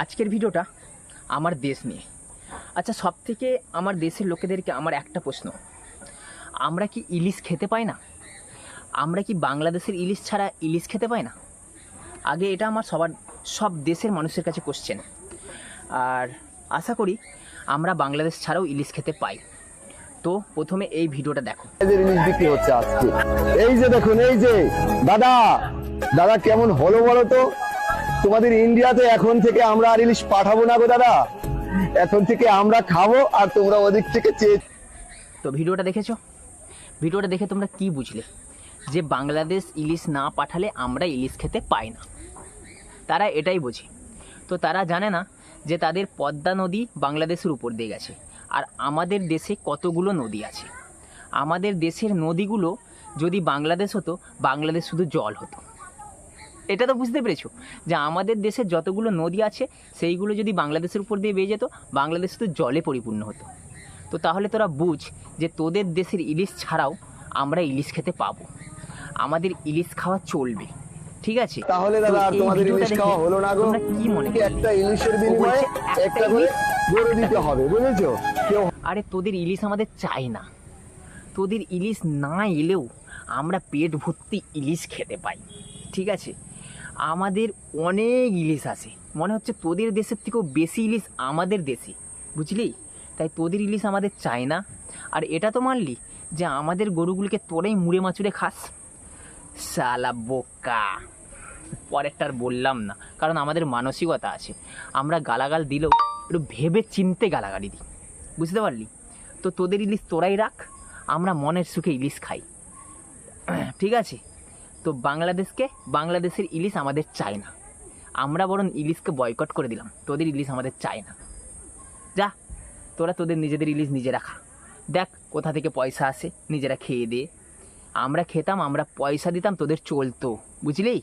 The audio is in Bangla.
আজকের ভিডিওটা আমার দেশ নিয়ে। আচ্ছা সব থেকে আমার দেশের লোকেদেরকে আমার একটা প্রশ্ন। আমরা কি ইলিশ খেতে পাই না? আমরা কি বাংলাদেশের ইলিশ ছাড়া ইলিশ খেতে পাই না? আগে এটা আমার সবার, সব দেশের মানুষের কাছে কোশ্চেন আর আশা করি আমরা বাংলাদেশ ছাড়াও ইলিশ খেতে পাই। তো প্রথমে এই ভিডিওটা দেখো। ইলিশ বিক্রি হচ্ছে আজকে। এই যে দেখুন, এই যে, দাদা দাদা কেমন হলো বলো তো? তোমাদের ইন্ডিয়াতে এখন থেকে আমরা আর ইলিশ পাঠাবো না গো দাদা। এখন থেকে আমরা খাব আর তোমরা ওদিক থেকে চেয়ে তো ভিডিওটা দেখেছ? ভিডিওটা দেখে তোমরা কি বুঝলে? যে বাংলাদেশ ইলিশ না পাঠালে আমরা ইলিশ খেতে পাই না। তারা এটাই বোঝে। তো তারা জানে না যে তাদের পদ্মা নদী বাংলাদেশের উপর দিয়ে গেছে, আর আমাদের দেশে কতগুলো নদী আছে। আমাদের দেশের নদীগুলো যদি বাংলাদেশ হতো, বাংলাদেশ শুধু জল হতো। এটা তো বুঝতে পেরেছ যে আমাদের দেশের যতগুলো নদী আছে সেইগুলো যদি বাংলাদেশের উপর দিয়ে বেয়ে যেত বাংলাদেশ তো জলে পরিপূর্ণ হতো। তো তাহলে তোরা বুঝ যে তোদের দেশের ইলিশ ছাড়াও আমরা ইলিশ খেতে পাবো। আমাদের ইলিশ খাওয়া চলবে ঠিক আছে? তাহলে দাদা আর তোমাদের ইলিশ খাওয়া হলো না গো। কি মনে? একটা ইলিশের বিনিময়ে একটা একটা করে গরু দিতে হবে বুঝেছ? কেউ আরে তোদের ইলিশ আমাদের চাই না। তোদের ইলিশ না এলেও আমরা পেট ভর্তি ইলিশ খেতে পাই ঠিক আছে? আমাদের অনেক ইলিশ আছে। মনে হচ্ছে তোদের দেশের থেকেও বেশি ইলিশ আমাদের দেশে, বুঝলি? তাই তোদের ইলিশ আমাদের চাই না। আর এটা তো মানলি যে আমাদের গরুগুলিকে তোরাই মুড়ে মাচুরে খাস। সালা বোকা। পরেরটার বললাম না, কারণ আমাদের মানসিকতা আছে। আমরা গালাগাল দিলেও একটু ভেবে চিনতে গালাগালি দিই, বুঝতে পারলি? তো তোদের ইলিশ তোরাই রাখ, আমরা মনের সুখে ইলিশ খাই। ঠিক আছে? তো বাংলাদেশকে বাংলাদেশের ইলিশ আমাদের চায় না। আমরা বরং ইলিশকে বয়কট করে দিলাম। তোদের ইলিশ আমাদের চায় না। যা, তোরা তোদের নিজেদের ইলিশ নিজেরা খা দেখ কোথা থেকে পয়সা আসে নিজেরা খেয়ে দে। আমরা খেতাম, আমরা পয়সা দিতাম, তোদের চলতো। বুঝলি?